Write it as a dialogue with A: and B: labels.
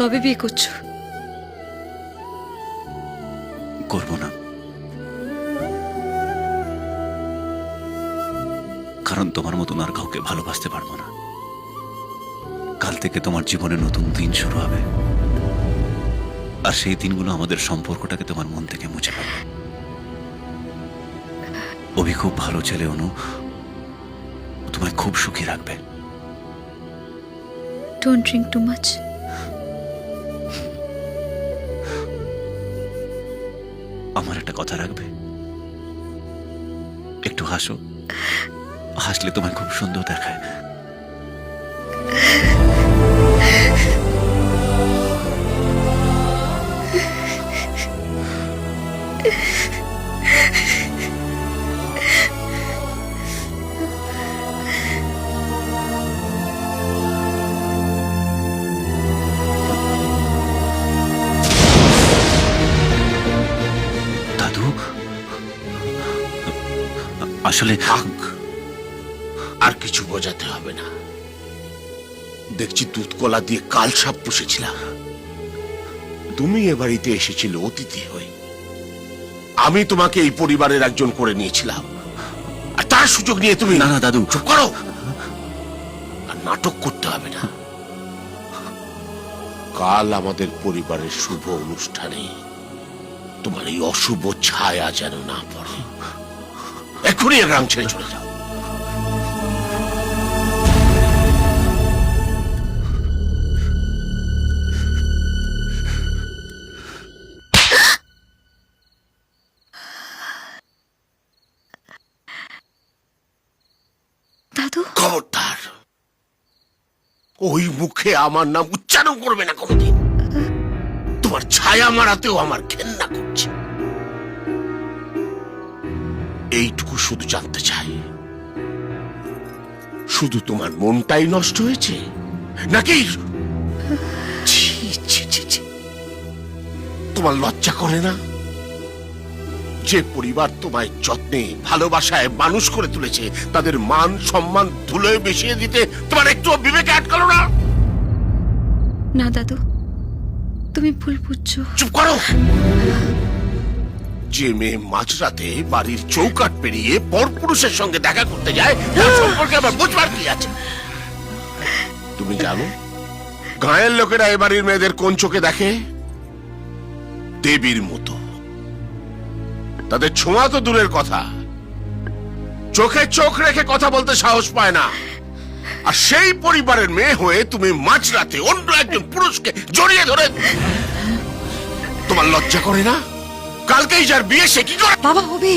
A: কবে বিয়ে করছ?
B: করব না। কারণ তোমার মতন আর কাউকে ভালোবাসতে পারব না। কাল থেকে তোমার জীবনে নতুন দিন শুরু হবে। আর সেই দিনগুলো আমাদের সম্পর্কটাকে তোমার মন থেকে মুছে ফেলবে। অভি খুব ভালো ছেলে অনু। তোমায় খুব সুখী রাখবে।
A: ডোন্ট ড্রিঙ্ক টু মাচ
B: আমার একটা কথা রাখবে। একটু হাসো। হাসলে তোমায় খুব সুন্দর দেখায়। আসলে
C: থাক আর কিছু বোঝাতে হবে না। দেখছি দুধ কলা দিয়ে কাল সাপ পুষেছিলাম। তুমি এ বাড়িতে এসেছিলে অতিথি হয়ে। আমি তোমাকে এই পরিবারের একজন করে নিয়েছিলাম। আর তার সুযোগ নিয়ে তুমি
B: না না দাদু।
C: চুপ করো! আর নাটক করতে হবে না। কাল আমাদের পরিবারের শুভ অনুষ্ঠানে তোমার এই অশুভ ছায়া যেন না পড়ে। এক্ষুনি এ গ্রাম ছেড়ে চলে যাও। খবরদার। ওই মুখে আমার নাম উচ্চারণ করবে না কোনোদিন। তোমার ছায়া মারাতেও আমার ঘেন্না করছে। এইটুকু শুধু জানতে চাই। শুধু তোমার মনটাই নষ্ট হয়েছে? নাকি। তোমার লজ্জা করে না? যে পরিবার তোমায় যত্নে ভালোবাসায় মানুষ করে তুলেছে তাদের মান সম্মান ধুলোয় মিশিয়ে দিতে তোমার একটু বিবেকে আটকালো না?
A: না দাদু। তুমি ভুল বুঝছ।
C: চুপ করো! যে মেয়ে মাঝরাতে বাড়ির চৌকাট পেরিয়ে পরপুরুষের সঙ্গে দেখা করতে যায়, তার সম্পর্কে আবার বুঝবার কি আছে? তুমি জানো, গায়ের লোকেরা এ বাড়ির মেয়েদের কোন চোখে দেখে? দেবীর মতো। তাদের ছোঁয়া তো দূরের কথা। চোখে চোখ রেখে কথা বলতে সাহস পায় না। আর সেই পরিবারের মেয়ে হয়ে তুমি মাঝরাতে অন্য একজন পুরুষকে জড়িয়ে ধরে তোমার লজ্জা করে না? কালকেই যার বিয়ে সে কি করে?
D: বাবা হবি।